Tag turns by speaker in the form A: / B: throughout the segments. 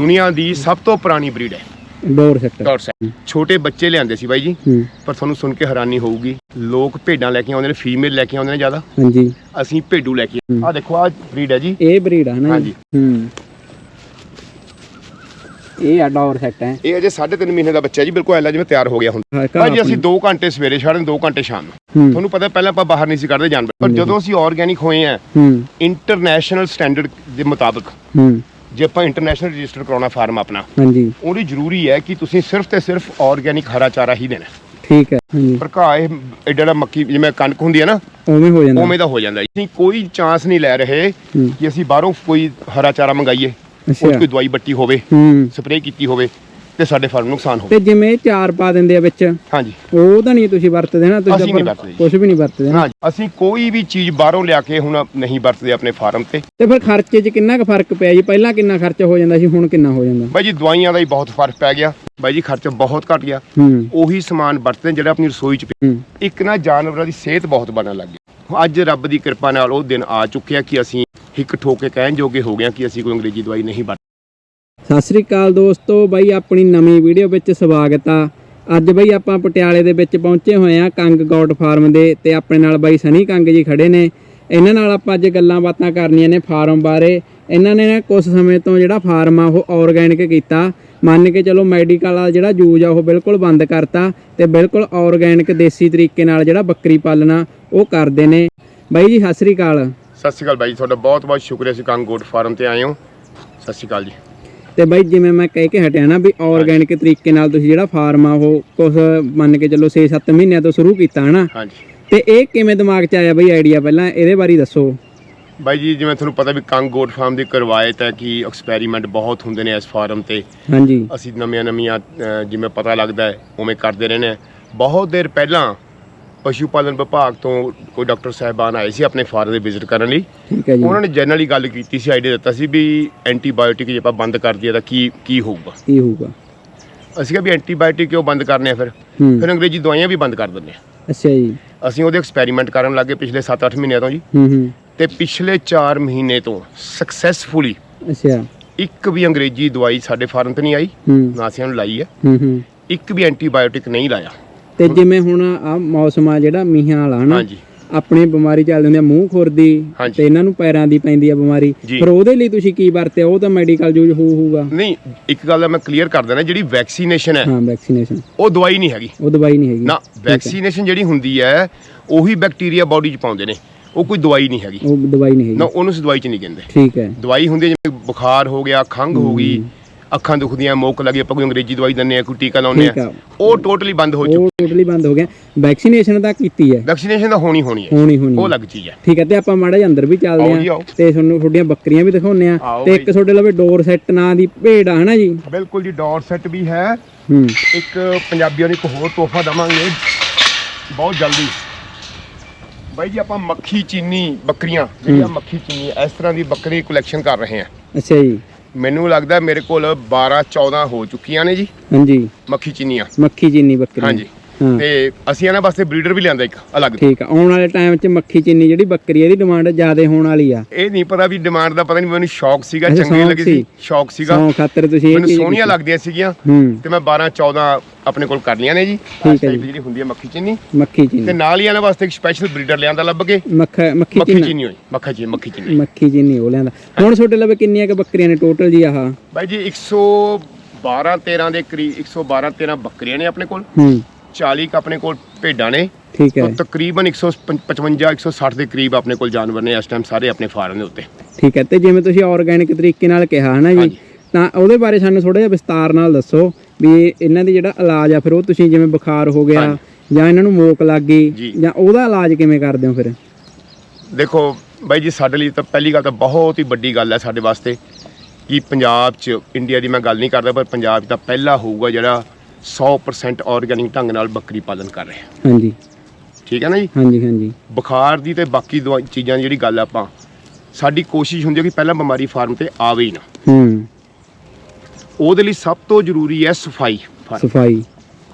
A: ਦੁਨੀਆ ਦੀ ਸਭ ਤੋਂ ਪੁਰਾਣੀ ਬਰੀਡ ਹੈ।
B: ਡੋਰ ਸੈਕਟਰ
A: ਡਾਟਸੈਟ ਛੋਟੇ ਬੱਚੇ ਲਿਆਂਦੇ ਸੀ ਬਾਈ ਜੀ
B: ਹੂੰ।
A: ਪਰ ਤੁਹਾਨੂੰ ਸੁਣ ਕੇ ਹੈਰਾਨੀ ਹੋਊਗੀ ਲੋਕ ਭੇਡਾਂ ਲੈ ਕੇ ਆਉਂਦੇ ਨੇ ਫੀਮੇਲ ਲੈ ਕੇ ਆਉਂਦੇ ਨੇ ਜ਼ਿਆਦਾ।
B: ਹਾਂਜੀ।
A: ਅਸੀਂ ਭੇਡੂ ਲੈ ਕੇ। ਆ ਦੇਖੋ ਆ ਬਰੀਡ ਹੈ ਜੀ।
B: ਇਹ ਬਰੀਡ ਆ ਨਾ?
A: ਹਾਂਜੀ।
B: ਹੂੰ। ਇਹ ਆ ਡੋਰ ਸੈਕਟ ਹੈ।
A: ਇਹ ਅਜੇ 3.5 ਮਹੀਨੇ ਦਾ ਬੱਚਾ ਜੀ ਬਿਲਕੁਲ ਐਲਾ ਜਿਵੇਂ ਤਿਆਰ ਹੋ ਗਿਆ ਹੁਣ।
B: ਹਾਂ, ਘਰ
A: ਭਾਈ ਜੀ ਅਸੀਂ
B: ਆਪਣੀ-
A: 2 ਘੰਟੇ ਸਵੇਰੇ ਛੱਡਦੇ 2 ਘੰਟੇ ਸ਼ਾਮ ਨੂੰ।
B: ਹੂੰ।
A: ਤੁਹਾਨੂੰ ਪਤਾ ਪਹਿਲਾਂ ਆਪਾਂ ਬਾਹਰ ਨਹੀਂ ਸੀ ਕੱਢਦੇ ਜਾਨਵਰ। ਪਰ ਜਦੋਂ ਅਸੀਂ ਆਰਗੈਨਿਕ ਹੋਏ ਆ
B: ਹੂੰ।
A: ਇੰਟਰਨੈਸ਼ਨਲ ਸਟੈਂਡਰਡ ਦੇ ਮੁਤਾਬਕ
B: ਹੂੰ।
A: ਜੇ ਆਪਾਂ ਇੰਟਰਨੈਸ਼ਨਲ ਰਜਿਸਟਰ ਕਰਾਉਣਾ ਫਾਰਮ ਆਪਣਾ
B: ਹਾਂਜੀ।
A: ਉਹਦੀ ਜ਼ਰੂਰੀ ਹੈ ਕਿ ਤੁਸੀਂ ਸਿਰਫ ਤੇ ਸਿਰਫ ਆਰਗੈਨਿਕ ਹਰਾ ਚਾਰਾ ਹੀ ਦੇਣਾ।
B: ਠੀਕ ਹੈ ਹਾਂਜੀ।
A: ਭਰਕਾ ਇਹ ਐਡਾ ਜਿਹੜਾ ਮੱਕੀ ਜਿਵੇਂ ਕਣਕ ਹੁੰਦੀ ਹੈ ਨਾ
B: ਉਵੇਂ ਹੋ ਜਾਂਦਾ।
A: ਉਵੇਂ ਦਾ ਹੋ ਜਾਂਦਾ। ਅਸੀਂ ਕੋਈ ਚਾਂਸ ਨਹੀਂ ਲੈ ਰਹੇ ਕਿ ਅਸੀਂ ਬਾਹਰੋਂ ਕੋਈ ਹਰਾ ਚਾਰਾ ਮੰਗਾਈਏ ਉਹ 'ਚ
B: ਅੱਛਾ।
A: ਕੋਈ ਦਵਾਈ ਬੱਟੀ ਹੋਵੇ
B: ਹੂੰ।
A: ਸਪਰੇਅ ਕੀਤੀ ਹੋਵੇ। ਤੇ ਸਾਡੇ ਫਾਰਮ ਨੂੰ ਨੁਕਸਾਨ ਹੋਵੇ
B: ਤੇ ਜਿਵੇਂ ਚਾਰ ਪਾ ਦਿੰਦੇ ਆ ਵਿੱਚ
A: ਹਾਂਜੀ।
B: ਉਹ ਤਾਂ ਨਹੀਂ ਤੁਸੀਂ ਵਰਤਦੇ ਨਾ ਤੁਸੀਂ
A: ਅਸੀਂ ਨਹੀਂ ਵਰਤਦੇ ਜੀ।
B: ਕੁਝ ਵੀ ਨਹੀਂ ਵਰਤਦੇ ਨਾ।
A: ਨਾ ਅਸੀਂ ਕੋਈ ਵੀ ਚੀਜ਼ ਬਾਹਰੋਂ ਲਿਆ ਕੇ ਹੁਣ ਨਹੀਂ ਵਰਤਦੇ ਆਪਣੇ ਫਾਰਮ ਤੇ।
B: ਤੇ ਫਿਰ ਖਰਚੇ 'ਚ ਕਿੰਨਾ ਕੁ ਫ਼ਰਕ ਪਿਆ ਜੀ? ਪਹਿਲਾਂ ਕਿੰਨਾ ਖਰਚਾ ਹੋ ਜਾਂਦਾ ਸੀ ਹੁਣ ਕਿੰਨਾ ਹੋ ਜਾਂਦਾ?
A: ਬਾਈ ਜੀ ਦਵਾਈਆਂ ਦਾ ਹੀ ਬਹੁਤ ਫ਼ਰਕ ਪੈ ਗਿਆ। ਬਾਈ ਜੀ ਖਰਚਾ ਬਹੁਤ ਘਟ ਗਿਆ।
B: ਹੂੰ।
A: ਉਹੀ ਸਮਾਨ ਵਰਤਦੇ ਜਿਹੜਾ ਆਪਣੀ ਰਸੋਈ 'ਚ ਪਿਆ।
B: ਹੂੰ।
A: ਇੱਕ ਨਾ ਜਾਨਵਰਾਂ ਦੀ ਸਿਹਤ ਬਹੁਤ ਬਣਨ ਲੱਗ ਗਈ। ਅੱਜ ਰੱਬ ਦੀ ਕਿਰਪਾ ਨਾਲ ਉਹ ਦਿਨ ਆ ਚੁੱਕਿਆ ਕਿ ਅਸੀਂ ਹਿੱਕ ਠੋਕ ਕੇ ਕਹਿਣ ਜੋਗੇ ਹੋ ਗਏ ਹਾਂ ਕਿ ਅਸੀਂ ਕੋਈ ਅੰਗਰੇਜ਼ੀ ਦਵਾਈ ਨਹੀਂ ਵਰਤ
B: ਸਤਿ ਸ੍ਰੀ ਅਕਾਲ ਦੋਸਤੋ ਬਾਈ ਆਪਣੀ ਨਵੀਂ ਵੀਡੀਓ ਵਿੱਚ ਸਵਾਗਤ ਆ। ਅੱਜ ਬਾਈ ਆਪਾਂ ਪਟਿਆਲੇ ਦੇ ਵਿੱਚ ਪਹੁੰਚੇ ਹੋਏ ਆ ਕੰਗ ਗੌਡ ਫਾਰਮ ਦੇ ਤੇ ਆਪਣੇ ਨਾਲ ਬਾਈ ਸਨੀ ਕੰਗ ਜੀ ਖੜੇ ਨੇ। ਇਹਨਾਂ ਨਾਲ ਆਪਾਂ ਅੱਜ ਗੱਲਾਂ ਬਾਤਾਂ ਕਰਨੀਆਂ ਨੇ ਫਾਰਮ ਬਾਰੇ। ਇਹਨਾਂ ਨੇ ਨਾ ਕੁਝ ਸਮੇਂ ਤੋਂ ਜਿਹੜਾ ਫਾਰਮ ਆ ਉਹ ਆਰਗੈਨਿਕ ਕੀਤਾ। ਮੰਨ ਕੇ ਚਲੋ ਮੈਡੀਕਲ ਵਾਲਾ ਜਿਹੜਾ ਯੂਜ਼ ਆ ਉਹ ਬਿਲਕੁਲ ਬੰਦ ਕਰਤਾ ਤੇ ਬਿਲਕੁਲ ਆਰਗੈਨਿਕ ਦੇਸੀ ਤਰੀਕੇ ਨਾਲ ਜਿਹੜਾ ਬੱਕਰੀ ਪਾਲਣਾ ਉਹ ਕਰਦੇ ਨੇ। ਬਾਈ ਜੀ ਸਤਿ ਸ੍ਰੀ ਅਕਾਲ।
A: ਸਤਿ ਸ਼੍ਰੀ ਅਕਾਲ ਬਾਈ ਜੀ, ਤੁਹਾਡਾ ਬਹੁਤ ਬਹੁਤ ਸ਼ੁਕਰੀਆ ਸੀ ਕੰਗੋਟ ਫਾਰਮ ਤੇ ਆਏ ਹੋ। ਸਤਿ ਸ਼੍ਰੀ ਅਕਾਲ ਜੀ।
B: ਤੇ ਬਾਈ ਜਿਵੇਂ ਮੈਂ ਕਹਿ ਕੇ ਹਟਿਆ ਨਾ ਵੀ ਆਰਗੈਨਿਕ ਤਰੀਕੇ ਨਾਲ ਤੁਸੀਂ ਜਿਹੜਾ ਫਾਰਮ ਆ ਉਹ ਕੁਝ ਮੰਨ ਕੇ ਚੱਲੋ 6-7 ਮਹੀਨਿਆਂ ਤੋਂ ਸ਼ੁਰੂ ਕੀਤਾ ਹਨਾ।
A: ਹਾਂਜੀ।
B: ਤੇ ਇਹ ਕਿਵੇਂ ਦਿਮਾਗ 'ਚ ਆਇਆ ਬਈ ਆਈਡੀਆ ਪਹਿਲਾਂ? ਇਹਦੇ ਬਾਰੇ ਦੱਸੋ।
A: ਬਾਈ ਜੀ ਜਿਵੇਂ ਤੁਹਾਨੂੰ ਪਤਾ ਵੀ ਕੰਗੋਟ ਫਾਰਮ ਦੀ ਕਰਵਾਇਤ ਹੈ ਕਿ ਐਕਸਪੈਰੀਮੈਂਟ ਬਹੁਤ ਹੁੰਦੇ ਨੇ ਇਸ ਫਾਰਮ ਤੇ।
B: ਹਾਂਜੀ।
A: ਅਸੀਂ ਨਵੀਆਂ ਨਵੀਆਂ ਜਿਵੇਂ ਪਤਾ ਲੱਗਦਾ ਹੈ ਉਵੇਂ ਕਰਦੇ ਰਹਿੰਦੇ ਹਾਂ। ਬਹੁਤ ਦੇਰ ਪਹਿਲਾਂ ਪਸ਼ੂ ਪਾਲਣ ਵਿਭਾਗ ਤੋਂ ਕੋਈ ਡਾਕਟਰ ਸਾਹਿਬਾਨ ਆਏ ਸੀ ਆਪਣੇ ਫਾਰਮ ਦੇ ਵਿਜ਼ਿਟ ਕਰਨ ਲਈ।
B: ਠੀਕ ਹੈ ਜੀ।
A: ਉਹਨਾਂ ਨੇ ਜਨਰਲੀ ਗੱਲ ਕੀਤੀ ਸੀ ਆਈਡੀਆ ਦਿੱਤਾ ਸੀ ਵੀ ਐਂਟੀਬਾਇਓਟਿਕ ਜੇ ਆਪਾਂ ਬੰਦ ਕਰ ਦਈਏ ਤਾਂ ਕੀ ਕੀ ਹੋਊਗਾ।
B: ਕੀ ਹੋਊਗਾ?
A: ਅਸੀਂ ਕਿਹਾ ਵੀ ਐਂਟੀਬਾਇਓਟਿਕ ਕਿਉਂ ਬੰਦ ਕਰਨੇ ਆ ਫਿਰ? ਫਿਰ ਅੰਗਰੇਜ਼ੀ ਦਵਾਈਆਂ ਵੀ ਬੰਦ ਕਰ ਦਿੰਦੇ ਆ।
B: ਅੱਛਾ ਜੀ।
A: ਅਸੀਂ ਉਹਦੇ ਐਕਸਪੈਰੀਮੈਂਟ ਕਰਨ ਲੱਗੇ ਪਿਛਲੇ 7-8 ਮਹੀਨਿਆਂ ਤੋਂ ਜੀ।
B: ਹੂੰ ਹੂੰ।
A: ਤੇ ਪਿਛਲੇ 4 ਮਹੀਨੇ ਤੋਂ ਸਕਸੈਸਫੁਲੀ
B: ਅੱਛਾ।
A: ਇੱਕ ਵੀ ਅੰਗਰੇਜ਼ੀ ਦਵਾਈ ਸਾਡੇ ਫਾਰਮ ਤੇ ਨਹੀਂ ਆਈ ਨਾ ਅਸੀਂ ਉਹਨੂੰ ਲਾਈ ਹੈ।
B: ਹੂੰ ਹੂੰ।
A: ਇੱਕ ਵੀ ਐਂਟੀਬਾਇਓਟਿਕ ਨਹੀਂ ਲਾਇਆ।
B: ਤੇ ਜਿਵੇਂ ਹੁਣ ਆ ਮੌਸਮ ਆ ਜਿਹੜਾ ਮੀਂਹਾਂ ਵਾਲਾ ਹਨਾ?
A: ਹਾਂਜੀ।
B: ਆਪਣੀ ਬਿਮਾਰੀ ਚੱਲਦੀ ਹੁੰਦੀ ਆ ਮੂੰਹ ਖੁਰਦੀ। ਤੇ ਇਹਨਾਂ ਨੂੰ ਪੈਰਾਂ ਦੀ ਪੈਂਦੀ ਆ ਬਿਮਾਰੀ। ਫਿਰ ਉਹਦੇ ਲਈ ਤੁਸੀਂ ਕੀ ਵਰਤਿਆ? ਉਹ ਤਾਂ ਮੈਡੀਕਲ ਯੂਜ਼ ਹੋ ਹੋਊਗਾ।
A: ਨਹੀਂ ਇੱਕ ਗੱਲ ਮੈਂ ਕਲੀਅਰ ਕਰ ਦੇਣਾ ਜਿਹੜੀ ਵੈਕਸੀਨੇਸ਼ਨ ਹੈ
B: ਹਾਂ ਵੈਕਸੀਨੇਸ਼ਨ
A: ਉਹ ਦਵਾਈ ਨਹੀਂ ਹੈਗੀ।
B: ਉਹ ਦਵਾਈ ਨਹੀਂ ਹੈਗੀ।
A: ਨਾ ਵੈਕਸੀਨੇਸ਼ਨ ਜਿਹੜੀ ਹੁੰਦੀ ਹੈ ਉਹੀ ਬੈਕਟੀਰੀਆ ਬਾਡੀ 'ਚ ਪਾਉਂਦੇ ਨੇ ਉਹ ਕੋਈ ਦਵਾਈ ਨਹੀਂ ਹੈਗੀ।
B: ਉਹ ਦਵਾਈ ਨਹੀਂ
A: ਨਾ
B: ਹੈਗੀ
A: ਉਹਨੂੰ ਅਸੀਂ ਦਵਾਈ 'ਚ ਨਹੀਂ ਕਹਿੰਦੇ।
B: ਠੀਕ ਹੈ।
A: ਦਵਾਈ ਹੁੰਦੀ ਜਿਵੇਂ ਬੁਖਾਰ ਹੋ ਗਿਆ ਖੰਘ ਹੋ ਗਈ ਅੱਖਾਂ ਦੁਖਦੀਆਂ ਮੁੱਕ ਲੱਗੀ ਆਪਾਂ ਕੋਈ ਅੰਗਰੇਜ਼ੀ ਦਵਾਈ ਦਿੰਦੇ ਆ ਕੋਈ ਟੀਕਾ ਲਾਉਂਦੇ
B: ਠੀਕ
A: ਆ।
B: ਆ
A: ਉਹ ਟੋਟਲੀ ਬੰਦ ਹੋ ਚੁੱਕੀ।
B: ਉਹ ਟੋਟਲੀ ਬੰਦ ਹੋ ਗਿਆ। ਵੈਕਸੀਨੇਸ਼ਨ ਤਾਂ ਕੀਤੀ ਹੈ।
A: ਵੈਕਸੀਨੇਸ਼ਨ ਤਾਂ ਹੋਣੀ ਹੋਣੀ ਹੈ।
B: ਹੋਣੀ ਹੋਣੀ
A: ਉਹ ਅਲੱਗ ਚੀਜ਼ ਹੈ।
B: ਠੀਕ ਹੈ ਤੇ ਆਪਾਂ ਮਾੜਾ ਜਿਹਾ ਅੰਦਰ ਵੀ ਚੱਲਦੇ
A: ਆਓ ਜੀ,
B: ਆ
A: ਆਓ।
B: ਤੇ ਤੁਹਾਨੂੰ ਤੁਹਾਡੀਆਂ ਬੱਕਰੀਆਂ ਵੀ ਦਿਖਾਉਂਦੇ ਆ
A: ਆਓ
B: ਤੇ
A: ਬਈ।
B: ਇੱਕ ਤੁਹਾਡੇ ਲਵੇ ਡੋਰ ਸੈੱਟ ਨਾਂ ਦੀ ਭੇਡ ਆ ਹਨਾ ਜੀ?
A: ਬਿਲਕੁਲ ਜੀ ਡੌਰ ਸੈੱਟ ਵੀ ਹੈ।
B: ਹੂੰ।
A: ਇੱਕ ਪੰਜਾਬੀਆਂ ਨੂੰ ਇੱਕ ਹੋਰ ਤੋਹਫਾ ਦਵਾਂਗੇ। ਬਹੁਤ ਜਲਦੀ। ਬਾਈ ਜੀ ਆਪਾਂ ਮੱਖੀ ਚੀਨੀ ਬੱਕਰੀਆਂ ਜਿਹੜੀਆਂ ਮੱਖੀ ਚੀਨੀ ਇਸ ਤਰ੍ਹਾਂ ਦੀ ਬੱਕਰੀ ਕਲੈਕਸ਼ਨ ਕਰ ਰਹੇ ਹਾਂ।
B: ਅੱਛਾ ਜੀ।
A: ਮੈਨੂੰ ਲੱਗਦਾ ਮੇਰੇ ਕੋਲ 12 14 ਹੋ ਚੁੱਕੀਆਂ ਨੇ ਜੀ।
B: ਹਾਂਜੀ।
A: ਮੱਖੀ ਚੀਨੀਆਂ।
B: ਮੱਖੀ ਚੀਨੀ ਬੱਕਰੀ।
A: ਹਾਂਜੀ। ਤੇ ਅਸੀਂ ਇਹਨਾਂ ਵਾਸਤੇ ਬਰੀਡਰ ਵੀ ਲਿਆਂਦਾ ਇੱਕ ਅਲੱਗ
B: ਠੀਕ ਆ ਆਉਣ ਵਾਲੇ ਟਾਈਮ 'ਚ ਮੱਖੀ ਚੀਨੀ ਜਿਹੜੀ ਬੱਕਰੀ ਇਹਦੀ ਡਿਮਾਂਡ ਜ਼ਿਆਦਾ ਹੋਣ ਵਾਲੀ ਆ।
A: ਇਹ ਨਹੀਂ ਪਤਾ ਵੀ ਡਿਮਾਂਡ ਦਾ ਪਤਾ ਨਹੀਂ ਮੈਨੂੰ ਸ਼ੌਕ ਸੀਗਾ ਚੰਗੀ ਲੱਗੀ ਸੀ। ਸ਼ੌਕ ਸੀਗਾ।
B: ਸੌ ਖਾਤਰ ਤੁਸੀਂ ਇਹ
A: ਮੈਨੂੰ ਸੋਹਣੀਆਂ। ਲੱਗਦੀਆਂ ਸੀਗੀਆਂ। ਤੇ ਮੈਂ 12 14 ਆਪਣੇ ਕੋਲ ਕਰ ਨੇ ਜੀ।
B: ਠੀਕ ਹੈ
A: ਜਿਹੜੀ ਹੁੰਦੀ ਹੈ ਮੱਖੀ ਚੀਨੀ।
B: ਮੱਖੀ
A: ਤੇ
B: ਚੀਨੀ
A: ਨਾਲ ਹੀ ਇਹਨਾਂ ਵਾਸਤੇ ਇੱਕ ਸਪੈਸ਼ਲ ਬਰੀਡਰ ਲਿਆਂਦਾ ਲੱਭ ਕੇ
B: ਮੱਖ ਮੱਖੀ ਚੀਨੀ।
A: ਹੋਈ ਮੱਖਾ ਚੀਨੀ ਮੱਖੀ ਚੀਨੀ
B: ਮੱਖੀ ਚੀਨੀ ਉਹ ਲਿਆਂਦਾ। ਹੁਣ ਤੁਹਾਡੇ ਲਵੇ ਕਿੰਨੀਆਂ ਕ ਬੱਕਰੀਆਂ ਨੇ ਟੋਟਲ ਜੀ ਆਹ?
A: ਬਾਈ ਜੀ 112 13 ਦੇ ਕਰੀਬ 112 13 ਬੱਕਰੀਆਂ ਨੇ ਆਪਣੇ ਕੋਲ।
B: ਹੂੰ।
A: 40 ਕੁ ਆਪਣੇ ਕੋਲ ਭੇਡਾਂ ਨੇ
B: ਠੀਕ ਹੈ
A: ਤਕਰੀਬਨ 155 160 ਦੇ ਕਰੀਬ ਆਪਣੇ ਕੋਲ ਜਾਨਵਰ ਨੇ ਇਸ ਟਾਈਮ ਸਾਰੇ ਆਪਣੇ ਫਾਰਮ ਦੇ ਉੱਤੇ
B: ਠੀਕ ਹੈ ਤੇ ਜਿਵੇਂ ਤੁਸੀਂ ਆਰਗੈਨਿਕ ਤਰੀਕੇ ਨਾਲ ਕਿਹਾ ਹੈ ਨਾ ਜੀ। ਤਾਂ ਉਹਦੇ ਬਾਰੇ ਸਾਨੂੰ ਥੋੜਾ ਜਿਹਾ ਵਿਸਤਾਰ ਨਾਲ ਦੱਸੋ ਵੀ ਇਹਨਾਂ ਦੀ ਜਿਹੜਾ ਇਲਾਜ ਆ ਫਿਰ ਉਹ ਤੁਸੀਂ ਜਿਵੇਂ ਬੁਖਾਰ ਹੋ ਗਿਆ। ਜਾਂ ਇਹਨਾਂ ਨੂੰ ਮੋਕ ਲੱਗ ਗਈ
A: ਜੀ।
B: ਜਾਂ ਉਹਦਾ ਇਲਾਜ ਕਿਵੇਂ ਕਰਦੇ ਹੋ ਫਿਰ
A: ਦੇਖੋ ਬਾਈ ਜੀ ਸਾਡੇ ਲਈ ਤਾਂ ਪਹਿਲੀ ਗੱਲ ਤਾਂ ਬਹੁਤ ਹੀ ਵੱਡੀ ਗੱਲ ਹੈ ਸਾਡੇ ਵਾਸਤੇ ਕਿ ਪੰਜਾਬ 'ਚ ਇੰਡੀਆ ਦੀ ਮੈਂ ਗੱਲ ਨਹੀਂ ਕਰਦਾ ਪਰ ਪੰਜਾਬ 'ਚ ਤਾਂ ਪਹਿਲਾ ਹੋਊਗਾ ਜਿਹੜਾ 100% ਆਰਗੈਨਿਕ ਢੰਗ ਨਾਲ ਬੱਕਰੀ ਪਾਲਣ ਕਰ ਰਿਹਾ
B: ਹਾਂਜੀ।
A: ਠੀਕ ਹੈ ਨਾ ਜੀ?
B: ਹਾਂਜੀ ਹਾਂਜੀ।
A: ਬੁਖਾਰ ਦੀ ਤੇ ਬਾਕੀ ਦਵਾ ਚੀਜ਼ਾਂ ਦੀ ਜਿਹੜੀ ਗੱਲ ਆਪਾਂ ਸਾਡੀ ਕੋਸ਼ਿਸ਼ ਹੁੰਦੀ ਹੈ ਕਿ ਪਹਿਲਾਂ ਬਿਮਾਰੀ ਫਾਰਮ ਤੇ ਆਵੇ ਹੀ ਨਾ।
B: ਹੂੰ।
A: ਉਹਦੇ ਲਈ ਸਭ ਤੋਂ ਜ਼ਰੂਰੀ ਹੈ ਸਫ਼ਾਈ
B: ਸਫ਼ਾਈ।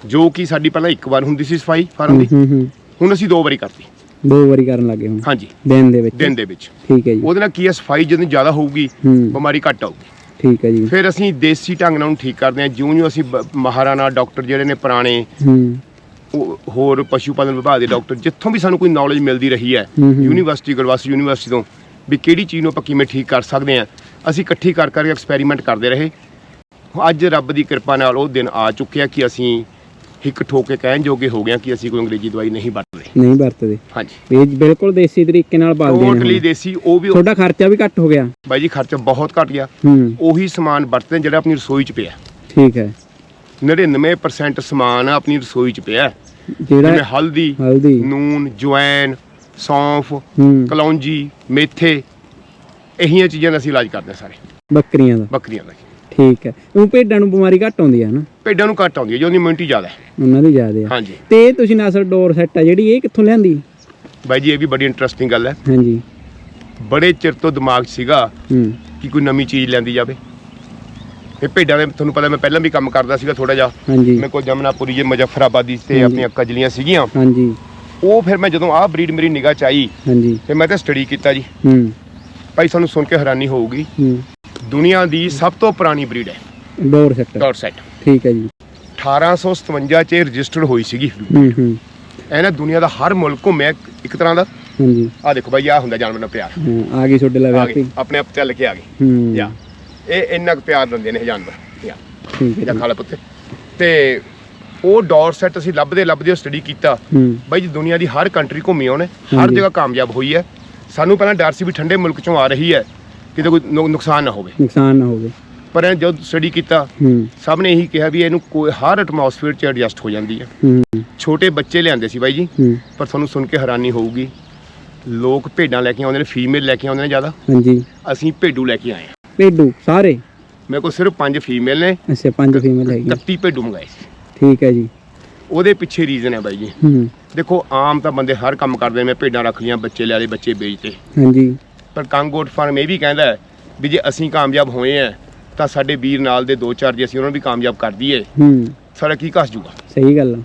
A: ਜੋ ਕਿ ਸਾਡੀ ਪਹਿਲਾਂ ਇੱਕ ਵਾਰ ਹੁੰਦੀ ਸੀ ਸਫ਼ਾਈ ਫਾਰਮ ਦੀ।
B: ਹੂੰ ਹੂੰ।
A: ਹੁਣ ਅਸੀਂ ਦੋ ਵਾਰੀ ਕਰਤੀ।
B: ਦੋ ਵਾਰੀ ਕਰਨ ਲੱਗੇ ਹੁਣ।
A: ਹਾਂਜੀ।
B: ਦਿਨ ਦੇ ਵਿੱਚ।
A: ਦਿਨ ਦੇ ਵਿੱਚ।
B: ਠੀਕ ਹੈ ਜੀ।
A: ਉਹਦੇ ਨਾਲ ਕੀ ਹੈ? ਸਫ਼ਾਈ ਜਦੋਂ ਜ਼ਿਆਦਾ ਹੋਊਗੀ
B: ਹੂੰ।
A: ਬਿਮਾਰੀ ਘੱਟ ਆਊਗੀ।
B: ਠੀਕ ਹੈ ਜੀ।
A: ਫਿਰ ਅਸੀਂ ਦੇਸੀ ਢੰਗ ਨਾਲ ਉਹਨੂੰ ਠੀਕ ਕਰਦੇ ਹਾਂ। ਜਿਉਂ ਜਿਉਂ ਅਸੀਂ ਬ- ਮਹਾਰਾਣਾ ਡਾਕਟਰ ਜਿਹੜੇ ਨੇ ਪੁਰਾਣੇ
B: ਹੂੰ।
A: ਉਹ ਹੋਰ ਪਸ਼ੂ ਪਾਲਣ ਵਿਭਾਗ ਦੇ ਡਾਕਟਰ ਜਿੱਥੋਂ ਵੀ ਸਾਨੂੰ ਕੋਈ ਨੌਲੇਜ ਮਿਲਦੀ ਰਹੀ ਹੈ
B: ਹੂੰ ਹੂੰ।
A: ਯੂਨੀਵਰਸਿਟੀ ਗੁਰਵਾਸੀ ਯੂਨੀਵਰਸਿਟੀ ਤੋਂ ਵੀ ਕਿਹੜੀ ਚੀਜ਼ ਨੂੰ ਆਪਾਂ ਕਿਵੇਂ ਠੀਕ ਕਰ ਸਕਦੇ ਹਾਂ। ਅਸੀਂ ਇਕੱਠੀ ਕਰ ਕਰਕੇ ਐਕਸਪੈਰੀਮੈਂਟ ਕਰਦੇ ਰਹੇ। ਅੱਜ ਰੱਬ ਦੀ ਕਿਰਪਾ ਨਾਲ ਉਹ ਦਿਨ ਆ ਚੁੱਕਿਆ ਕਿ ਅਸੀਂ ਹਿੱਕ ਠੋਕ ਕੇ ਕਹਿਣ ਜੋਗੇ ਹੋ ਹਾਂ ਕਿ ਅਸੀਂ ਕੋਈ ਅੰਗਰੇਜ਼ੀ ਦਵਾਈ ਨਹੀਂ ਵਰਤਦੇ।
B: ਨਹੀਂ ਵਰਤਦੇ।
A: ਹਾਂਜੀ।
B: ਇਹ ਬਿਲਕੁਲ ਦੇਸੀ ਤਰੀਕੇ ਨਾਲ ਪਾਲਦੇ ਨੇ
A: ਟੋਟਲੀ। ਦੇਸੀ ਉਹ ਵੀ
B: ਤੁਹਾਡਾ ਖਰਚਾ ਵੀ ਘੱਟ ਹੋ ਗਿਆ।
A: ਬਾਈ ਜੀ ਖਰਚਾ ਬਹੁਤ ਘਟ ਗਿਆ। ਉਹੀ ਸਮਾਨ ਵਰਤਦੇ ਜਿਹੜਾ ਆਪਣੀ ਰਸੋਈ 'ਚ ਪਿਆ।
B: ਠੀਕ ਹੈ।
A: 99% ਸਮਾਨ ਆਪਣੀ ਰਸੋਈ 'ਚ ਪਿਆ।
B: ਜਿਹੜਾ
A: ਹਲਦੀ
B: ਹਲਦੀ।
A: ਨੂਨ ਜਵੈਨ ਸੌਂਫ ਕਲੌਂਜੀ ਮੇਥੇ ਇਹੀਆਂ ਚੀਜ਼ਾਂ ਦਾ ਅਸੀਂ ਇਲਾਜ ਕਰਦੇ ਹਾਂ ਸਾਰੇ।
B: ਬੱਕਰੀਆਂ ਦਾ।
A: ਬੱਕਰੀਆਂ ਦਾ
B: ਠੀਕ ਹੈ। ਉਹ ਭੇਡਾਂ ਨੂੰ ਬਿਮਾਰੀ ਘੱਟ ਆਉਂਦੀ ਹੈ ਨਾ।
A: ਭੇਡਾਂ ਨੂੰ ਘੱਟ ਆਉਂਦੀ ਹੈ ਜੋ ਦੀ ਇਮਿਊਨਿਟੀ ਜ਼ਿਆਦਾ ਹੈ।
B: ਉਹਨਾਂ ਦੀ ਜ਼ਿਆਦਾ ਆ।
A: ਹਾਂਜੀ।
B: ਤੇ ਤੁਸੀਂ ਨਸਲ ਡੋਰ ਸੈੱਟ ਆ ਜਿਹੜੀ ਇਹ ਕਿੱਥੋਂ ਲਿਆਂਦੀ?
A: ਬਾਈ ਜੀ ਇਹ ਵੀ ਬੜੀ ਇੰਟਰਸਟਿੰਗ ਗੱਲ ਹੈ।
B: ਹਾਂਜੀ।
A: ਬੜੇ ਚਿਰ ਤੋਂ ਦਿਮਾਗ 'ਚ ਸੀਗਾ
B: ਹੂੰ।
A: ਕਿ ਕੋਈ ਨਵੀਂ ਚੀਜ਼ ਲੈਂਦੀ ਜਾਵੇ। ਇਹ ਭੇਡਾਂ ਦੇ ਤੁਹਾਨੂੰ ਪਤਾ ਮੈਂ ਪਹਿਲਾਂ ਵੀ ਕੰਮ ਕਰਦਾ ਸੀਗਾ ਥੋੜਾ ਜਿਹਾ।
B: ਹਾਂਜੀ।
A: ਮੇਰੇ ਕੋਲ ਜਮਨਾਪੁਰੀ ਜੇ ਮੁਜ਼ੱਫਰਾਬਾਦੀ ਤੇ। ਆਪਣੀਆਂ ਕਜਲੀਆਂ ਸੀਗੀਆਂ।
B: ਹਾਂਜੀ।
A: ਉਹ ਫਿਰ ਮੈਂ ਜਦੋਂ ਆਹ ਬਰੀਡ ਮੇਰੀ ਨਿਗਾਹ 'ਚ ਆਈ
B: ਹਾਂਜੀ।
A: ਤੇ ਮੈਂ ਤਾਂ ਸਟੱਡੀ ਕੀਤਾ ਜੀ।
B: ਹੂੰ।
A: ਭਾਈ ਤੁਹਾਨੂੰ ਸੁਣ ਕੇ ਹੈਰਾਨੀ ਹੋਊਗੀ।
B: ਹੂੰ।
A: ਦੁਨੀਆ ਦੀ ਸਭ ਤੋਂ ਪੁਰਾਣੀ ਬਰੀਡ ਹੈ।
B: Door set.
A: Dot set.
B: ਠੀਕ ਹੈ ਜੀ।
A: 1857 ਚ ਰਜਿਸਟਰਡ ਹੋਈ ਸੀਗੀ।
B: ਹੂੰ ਹੂੰ।
A: ਇਹ ਨਾ ਦੁਨੀਆ ਦਾ ਹਰ ਮੁਲਕ ਘੁੰਮਿਆ ਇੱਕ ਤਰ੍ਹਾਂ ਦਾ।
B: ਹਾਂਜੀ।
A: ਆ ਦੇਖੋ ਭਾਈ ਆ ਹੁੰਦਾ ਜਾਨਵਰ ਨਾਲ ਪਿਆਰ।
B: ਹਾਂ, ਆ ਗਈ ਲਵੇ
A: ਆ ਆਪਣੇ ਆਪ ਚੱਲ ਕੇ ਆ ਗਏ
B: ਹੂੰ।
A: ਯਾ ਇਹ ਇੰਨਾ ਕੁ ਪਿਆਰ ਦਿੰਦੇ ਨੇ ਇਹ ਜਾਨਵਰ। ਯਾ
B: ਠੀਕ ਹੈ
A: ਜਾਂ
B: ਜੀ।
A: ਖਾਲਾ ਪੁੱਤੇ। ਤੇ ਉਹ ਡਾਟ ਸੈਟ ਅਸੀਂ ਲੱਭਦੇ ਲੱਭਦੇ ਸਟੱਡੀ ਕੀਤਾ।
B: ਹੂੰ।
A: ਬਾਈ ਜੀ ਦੁਨੀਆ ਦੀ ਹਰ ਕੰਟਰੀ ਘੁੰਮੀ ਉਹਨੇ। ਹਰ
B: ਹਾਂਜੀ।
A: ਜਗ੍ਹਾ ਕਾਮਯਾਬ ਹੋਈ ਹੈ। ਸਾਨੂੰ ਪਹਿਲਾਂ ਡਰ ਸੀ ਵੀ ਠੰਡੇ ਮੁਲਕ ਚੋਂ ਆ ਰਹੀ ਹੈ। ਕਿਤੇ ਕੋਈ ਨੁ- ਨੁਕਸਾਨ ਨਾ ਹੋਵੇ।
B: ਨੁਕਸਾਨ ਨਾ ਹੋਵੇ।
A: ਪਰ ਇਹ ਜਦ ਸਟੱਡੀ ਕੀਤਾ
B: ਹੂੰ।
A: ਸਭ ਨੇ ਇਹੀ ਕਿਹਾ ਵੀ ਇਹਨੂੰ ਕੋਈ ਹਰ ਐਟਮੋਸਫੇਅਰ 'ਚ ਐਡਜਸਟ ਹੋ ਜਾਂਦੀ ਹੈ।
B: ਹੂੰ।
A: ਛੋਟੇ ਬੱਚੇ ਲਿਆਂਦੇ ਸੀ ਬਾਈ ਜੀ
B: ਹੂੰ।
A: ਪਰ ਤੁਹਾਨੂੰ ਸੁਣ ਕੇ ਹੈਰਾਨੀ ਹੋਊਗੀ। ਲੋਕ ਭੇਡਾਂ ਲੈ ਕੇ ਆਉਂਦੇ ਨੇ ਫੀਮੇਲ ਲੈ ਕੇ ਆਉਂਦੇ ਨੇ ਜ਼ਿਆਦਾ।
B: ਹਾਂਜੀ।
A: ਅਸੀਂ ਭੇਡੂ ਲੈ ਕੇ ਆਏ ਹਾਂ।
B: ਭੇਡੂ ਸਾਰੇ?
A: ਮੇਰੇ ਕੋਲ ਸਿਰਫ ਪੰਜ ਫੀਮੇਲ ਨੇ।
B: ਅੱਛਾ ਪੰਜ ਫੀਮੇਲ ਹੈਗੀ।
A: 31 ਭੇਡੂ ਮੰਗਾਏ ਸੀ।
B: ਠੀਕ ਹੈ ਜੀ।
A: ਉਹਦੇ ਪਿੱਛੇ ਰੀਜ਼ਨ ਹੈ ਬਾਈ ਜੀ।
B: ਹੂੰ।
A: ਦੇਖੋ ਆਮ ਤਾਂ ਬੰਦੇ ਹਰ ਕੰਮ ਕਰਦੇ ਨੇ ਮੈਂ ਭੇਡਾਂ ਰੱਖ ਲੀਆਂ ਬੱਚੇ ਲੈ ਲਏ ਬੱਚੇ ਵੇਚਤੇ
B: ਹਾਂਜੀ।
A: ਪਰ ਕੰਗੋਟ ਫਾਰਮ ਇਹ ਵੀ ਕਹਿੰਦਾ ਵੀ ਜੇ ਅਸੀਂ ਕਾਮਯਾਬ ਹੋਏ ਆ ਤਾਂ ਸਾਡੇ ਵੀਰ ਨਾਲ ਦੇ ਦੋ ਚਾਰ ਜੇ ਅਸੀਂ ਉਹਨਾਂ ਨੂੰ ਵੀ ਕਾਮਯਾਬ ਕਰ ਦਈਏ
B: ਹੂੰ।
A: ਸਾਡਾ ਕੀ ਘਸ ਜੂਗਾ?
B: ਸਹੀ ਗੱਲ ਆ।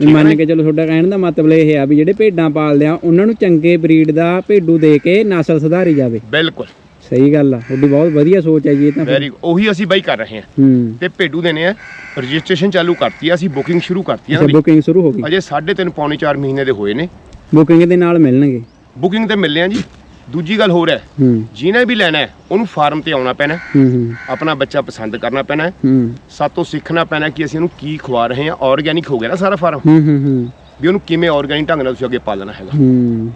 B: ਵੀ ਮੰਨ? ਕੇ ਚਲੋ ਤੁਹਾਡਾ ਕਹਿਣ ਦਾ ਮਤਲਬ ਇਹ ਆ ਵੀ ਜਿਹੜੇ ਭੇਡਾਂ ਪਾਲਦੇ ਆ ਉਹਨਾਂ ਨੂੰ ਚੰਗੇ ਬਰੀਡ ਦਾ ਭੇਡੂ ਦੇ ਕੇ ਨਸਲ ਸੁਧਾਰੀ ਜਾਵੇ।
A: ਬਿਲਕੁਲ।
B: ਸਹੀ ਗੱਲ ਆ ਤੁਹਾਡੀ ਬਹੁਤ ਵਧੀਆ ਸੋਚ ਹੈ ਜੀ ਇਹ ਤਾਂ।
A: ਵੈਰੀ ਉਹੀ ਅਸੀਂ ਬਾਈ ਕਰ ਰਹੇ ਹਾਂ।
B: ਹੂੰ।
A: ਤੇ ਭੇਡੂ ਦੇਣੇ ਆ। ਰਜਿਸਟ੍ਰੇਸ਼ਨ ਚਾਲੂ ਕਰਤੀ ਆ ਅਸੀਂ ਬੁਕਿੰਗ ਸ਼ੁਰੂ ਕਰਤੀ ਆ
B: ਬੁਕਿੰਗ ਸ਼ੁਰੂ ਹੋ ਗਈ।
A: ਅਜੇ 3.5 ਪੌਣੇ 4 ਮਹੀਨੇ ਦੇ ਹੋਏ ਨੇ।
B: ਬੁਕਿੰਗ ਦੇ ਨਾਲ ਮਿਲਣਗੇ।
A: ਬੁਕਿੰਗ ਤੇ ਮਿਲਨੇ ਆ ਜੀ। ਦੂਜੀ ਗੱਲ ਹੋਰ ਹੈ
B: ਹੂੰ।
A: ਜਿਹਨੇ ਵੀ ਲੈਣਾ ਹੈ ਉਹਨੂੰ ਫਾਰਮ ਤੇ ਆਉਣਾ ਪੈਣਾ ਹੈ,
B: ਹੂੰ ਹੂੰ।
A: ਆਪਣਾ ਬੱਚਾ ਪਸੰਦ ਕਰਨਾ ਪੈਣਾ ਹੈ,
B: ਹੂੰ।
A: ਸਾਤੋਂ ਸਿੱਖਣਾ ਪੈਣਾ ਕਿ ਅਸੀਂ ਇਹਨੂੰ ਕੀ ਖਵਾ ਰਹੇ ਹਾਂ ਆਰਗੈਨਿਕ ਹੋ ਗਿਆ ਨਾ ਸਾਰਾ ਫਾਰਮ।
B: ਹੂੰ ਹੂੰ ਹੂੰ।
A: ਵੀ ਉਹਨੂੰ ਕਿਵੇਂ ਆਰਗੈਨਿਕ ਢੰਗ ਨਾਲ ਤੁਸੀਂ ਅੱਗੇ ਪਾਲਣਾ ਹੈਗਾ।
B: ਹੂੰ।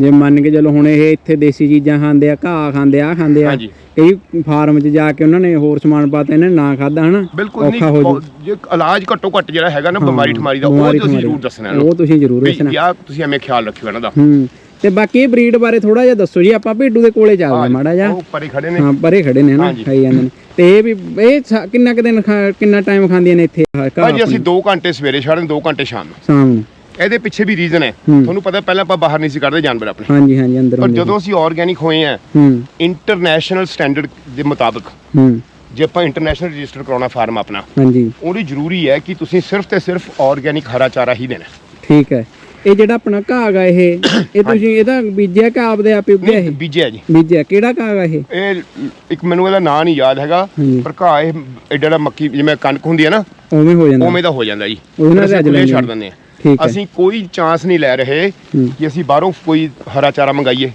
B: ਜੇ ਮੰਨ ਕੇ ਚਲੋ ਹੁਣ ਇਹ ਇੱਥੇ ਦੇਸੀ ਚੀਜ਼ਾਂ ਖਾਂਦੇ ਆ ਘਾਹ ਖਾਂਦੇ ਆ ਖਾਂਦੇ ਆ
A: ਹਾਂਜੀ।
B: ਕਈ ਫਾਰਮ 'ਚ ਜਾ ਕੇ ਉਹਨਾਂ ਨੇ ਹੋਰ ਸਮਾਨ ਪਾਤਾ ਇਹਨਾਂ ਨੇ ਨਾ ਖਾਦਾ ਹਨਾ?
A: ਬਿਲਕੁਲ ਨਹੀਂ
B: ਔਖਾ ਹੋ ਜੂ
A: ਬਹੁਤ- ਜੇ ਇਲਾਜ ਘੱਟੋ ਘੱਟ ਜਿਹੜਾ ਹੈਗਾ ਨਾ ਬਿਮਾਰੀ ਠਮਾਰੀ ਦਾ ਉਹ
B: ਬਿਮਾਰੀ
A: ਤੁਸੀਂ
B: ਠਮਾਰੀ।
A: ਜ਼ਰੂਰ ਦੱਸਣਾ
B: ਉਹ ਤੁਸੀਂ ਜ਼ਰੂਰ
A: ਵੀ
B: ਦੱਸਣਾ।
A: ਯਾਰ ਤੁਸੀਂ ਐਵੇਂ ਖਿਆਲ ਰੱਖਿਓ ਇਹਨਾਂ ਦਾ।
B: ਹੂੰ। ਤੇ ਬਾਕੀ ਇਹ ਬਰੀਡ ਬਾਰੇ ਥੋੜਾ ਜਿਹਾ ਦੱਸੋ ਜੀ ਆਪਾਂ ਭੇਡੂ ਦੇ ਕੋਲੇ ਚੱਲਦੇ ਮਾੜਾ ਜਿਹਾ।
A: ਉਹ ਪਰੇ ਖੜੇ ਨੇ।
B: ਹਾਂ ਪਰੇ ਖੜੇ ਨੇ। ਖਾਈ ਜਾਂਦੇ ਨੇ। ਤੇ ਇਹ ਵੀ ਇਹ ਸਾ- ਕਿੰਨਾ ਕੁ ਦਿਨ ਖਾ- ਕਿੰਨਾ ਟਾਈਮ ਖਾਂਦੀਆਂ ਨੇ ਇੱਥੇ ਆਹ ਘਾਹ
A: ਭਾਜੀ ਅਸੀਂ
B: ਆਪਣੇ?
A: 2 ਘੰਟੇ ਸਵੇਰੇ ਛੱਡਦੇ 2 ਘੰਟੇ ਸ਼ਾਮ ਨੂੰ।
B: ਸ਼ਾਮ ਨੂੰ।
A: ਇਹਦੇ ਪਿੱਛੇ ਵੀ ਰੀਜ਼ਨ ਹੈ।
B: ਹੂੰ।
A: ਤੁਹਾਨੂੰ ਪਤਾ ਪਹਿਲਾਂ ਆਪਾਂ ਬਾਹਰ ਨਹੀਂ ਸੀ ਕੱਢਦੇ ਜਾਨਵਰ ਆਪਣੇ।
B: ਹਾਂਜੀ ਹਾਂਜੀ ਅੰਦਰ
A: ਪਰ
B: ਹੁੰਦੇ
A: ਜਦੋਂ ਅਸੀਂ ਆਰਗੈਨਿਕ ਹੋਏ ਆ
B: ਹੂੰ।
A: ਇੰਟਰਨੈਸ਼ਨਲ ਸਟੈਂਡਰਡ ਦੇ ਮੁਤਾਬਕ
B: ਹੂੰ।
A: ਜੇ ਆਪਾਂ ਇੰਟਰਨੈਸ਼ਨਲ ਰਜਿਸਟਰ ਕਰਾਉਣਾ ਫਾਰਮ ਆਪਣਾ
B: ਹਾਂਜੀ।
A: ਉਹਦੀ ਜ਼ਰੂਰੀ ਹੈ ਕਿ ਤੁਸੀਂ ਸਿਰਫ ਤੇ ਸਿਰਫ ਆਰਗੈਨਿਕ ਹਰਾ ਚਾਰਾ ਹੀ ਦੇਣਾ।
B: ਠੀਕ ਹੈ। ਇਹ ਜਿਹੜਾ ਆਪਣਾ ਘਾਹ ਗਾ ਇਹ ਇਹ ਤੁਸੀਂ ਇਹਦਾ ਬੀਜਿਆ ਕਿ ਆਪਦੇ ਆਪੇ ਉੱਗਿਆ ਇਹ?
A: ਬੀਜਿਆ ਜੀ।
B: ਬੀਜਿਆ। ਕਿਹੜਾ ਘਾਹ ਗਾ ਇਹ?
A: ਇਹ ਇੱਕ ਮੈਨੂੰ ਇਹਦਾ ਨਾਂ ਨਹੀਂ ਯਾਦ ਹੈਗਾ। ਪਰ ਘਾਹ ਇਹ ਐਡਾ ਜਿਹੜਾ ਮੱਕੀ ਜਿਵੇਂ ਕਣਕ ਹੁੰਦੀ ਹੈ ਨਾ
B: ਉਵੇਂ ਹੋ ਜਾਂਦਾ।
A: ਉਵੇਂ ਦਾ ਹੋ ਜਾਂਦਾ ਜੀ।
B: ਰੱਜ
A: ਖੁੱਲ੍ਹੇ
B: ਲੈਂਦੇ
A: ਛੱਡ। ਦਿੰਦੇ ਆ ਅਸੀਂ ਕੋਈ ਚਾਂਸ ਨਹੀਂ ਲੈ ਰਹੇ। ਕਿ ਅਸੀਂ ਬਾਹਰੋਂ ਕੋਈ ਹਰਾ ਚਾਰਾ ਮੰਗਾਈਏ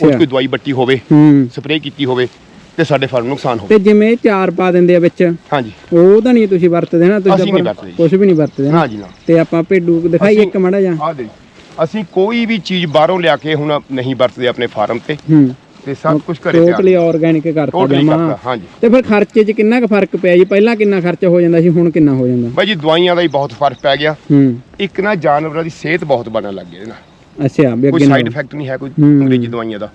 A: ਕੋਈ ਦਵਾਈ ਬੱਟੀ ਹੋਵੇ
B: ਹੂੰ।
A: ਸਪਰੇਅ ਕੀਤੀ ਹੋਵੇ। ਤੇ ਸਾਡੇ ਫਲ ਨੂੰ ਨੁਕਸਾਨ ਹੋਵੇ
B: ਤੇ ਜਿਵੇਂ ਇਹ ਚਾਰ ਪਾ ਦਿੰਦੇ ਆ ਵਿੱਚ
A: ਹਾਂਜੀ।
B: ਉਹ ਤਾਂ ਨਹੀਂ ਤੁਸੀਂ ਵਰਤਦੇ ਨਾ
A: ਅਸੀਂ ਨਹੀਂ ਵਰਤਦੇ ਜੀ।
B: ਕੁਝ ਵੀ ਨਹੀਂ ਵਰਤਦੇ ਨਾ
A: ਹਾਂ ਜੀ ਨਾ।
B: ਤੇ ਆਪਾਂ ਭੇਡੂ ਦਿਖਾਈ
A: ਅਸੀਂ-
B: ਇੱਕ ਮੜਾ ਜਾ
A: ਆ ਦੇ ਅਸੀਂ ਕੋਈ ਵੀ ਚੀਜ਼ ਬਾਹਰੋਂ ਲਿਆ ਕੇ ਹੁਣ ਨਹੀਂ ਵਰਤਦੇ ਆਪਣੇ ਫਾਰਮ ਤੇ।
B: ਹੂੰ।
A: ਤੇ ਸਭ ਕੁਝ ਘਰੇ ਤਿਆਰ
B: ਟੋਟਲੀ ਆਰਗੈਨਿਕ ਕਰਤਾ
A: ਟੋਟਲੀ
B: ਜਮਾ।
A: ਕਰਤਾ ਹਾਂਜੀ।
B: ਤੇ ਫਿਰ ਖਰਚੇ 'ਚ ਕਿੰਨਾ ਕੁ ਫ਼ਰਕ ਪਿਆ ਜੀ? ਪਹਿਲਾਂ ਕਿੰਨਾ ਖਰਚਾ ਹੋ ਜਾਂਦਾ ਸੀ ਹੁਣ ਕਿੰਨਾ ਹੋ ਜਾਂਦਾ?
A: ਬਾਈ ਜੀ ਦਵਾਈਆਂ ਦਾ ਹੀ ਬਹੁਤ ਫ਼ਰਕ ਪੈ ਗਿਆ।
B: ਹੂੰ।
A: ਇੱਕ ਨਾ ਜਾਨਵਰਾਂ ਦੀ ਸਿਹਤ ਬਹੁਤ ਬਣਨ ਲੱਗ ਗਈ ਇਹਦੇ ਨਾਲ।
B: ਅੱਛਾ ਵੀ
A: ਕੋਈ
B: ਅੱਗੇ
A: ਸਾਈਡ
B: ਨਾਲ।
A: ਇਫੈਕਟ ਨਹੀਂ ਹੈ ਕੋਈ
B: ਹੂੰ।
A: ਅੰਗਰੇਜ਼ੀ ਦਵਾਈਆਂ ਦਾ।